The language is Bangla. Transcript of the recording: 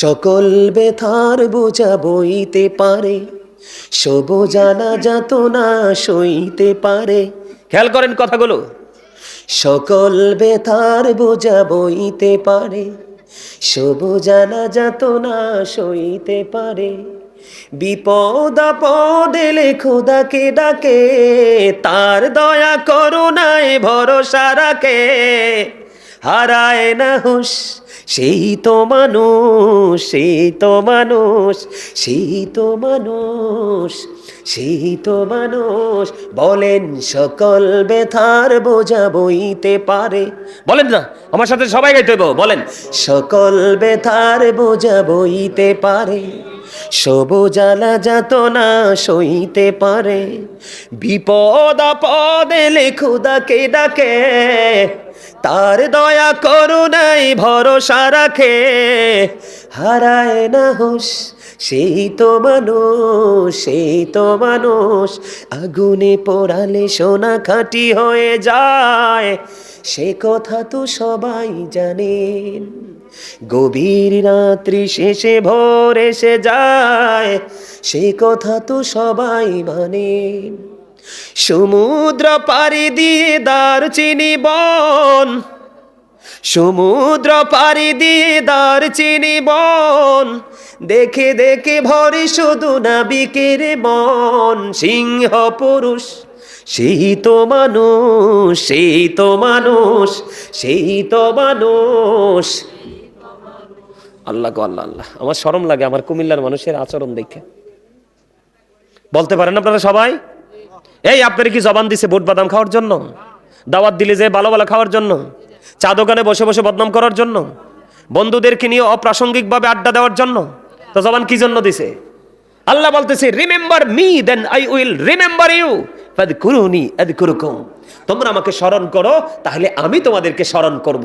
সকল বেথার বোঝা বইতে পারে সব জানা যাত না সইতে পারে। খেয়াল করেন কথাগুলো। সকল বেথার বোঝা বইতে পারে সব জানা যাত না সইতে পারে। বিপদ আপদ এলে খোদাকে ডাকে, তার দয়া করুণায় ভরসা রাখে। হারায় না হুশ সেই তো মানুষ, সেই তো মানুষ, সেই তো মানুষ, সেই তো মানুষ। বলেন, সকল বেথার বোঝা বইতে পারে। বলেন না, আমার সাথে সবাই গাইতে বলেন। সকল বেথার বোঝা বইতে পারে। সব জ্বালা যাত না সইতে পারে। বিপদ আপদ এলে খুদাকে ডাকে তার দয়া করুণাই ভরসা রাখে। হারায় না হুশ সেই তো মানুষ, সেই তো মানুষ। আগুনে পোড়ালে সোনা খাঁটি হয়ে যায়। সে কথা তো সবাই জানেন গভীর রাত্রি শেষে ভোর এসে যায়। সে কথা তো সবাই মানেন সমুদ্র পাড়ি দিয়ে দার চিনি বন। সমুদ্র পাড়ি দিয়ে দার চিনি বন। দেখে দেখে ভরে শুধু নাবিকের মন। সিংহ পুরুষ, সেই তো মানুষ, সেই তো মানুষ, সেই তো মানুষ। আল্লাহ আল্লাহ আল্লাহ। আমার শরম লাগে আমার কুমিল্লার মানুষের আচরণ দেখে। বলতে পারেন আপনারা সবাই? এই, আপনার কি জবান দিছে বুট বাদাম খাওয়ার জন্য? দাওয়াত দিলে যে ভালো ভালো খাওয়ার জন্য? চা দোকানে বসে বসে বদনাম করার জন্য? বন্ধুদেরকে নিয়ে অপ্রাসঙ্গিকভাবে আড্ডা দেওয়ার জন্য? তো জবান কি জন্য দিছে? আল্লাহ বলতেছে remember me then I will remember you আদকুরুকুম। তোমরা আমাকে স্মরণ করো, তাহলে আমি তোমাদেরকে স্মরণ করব।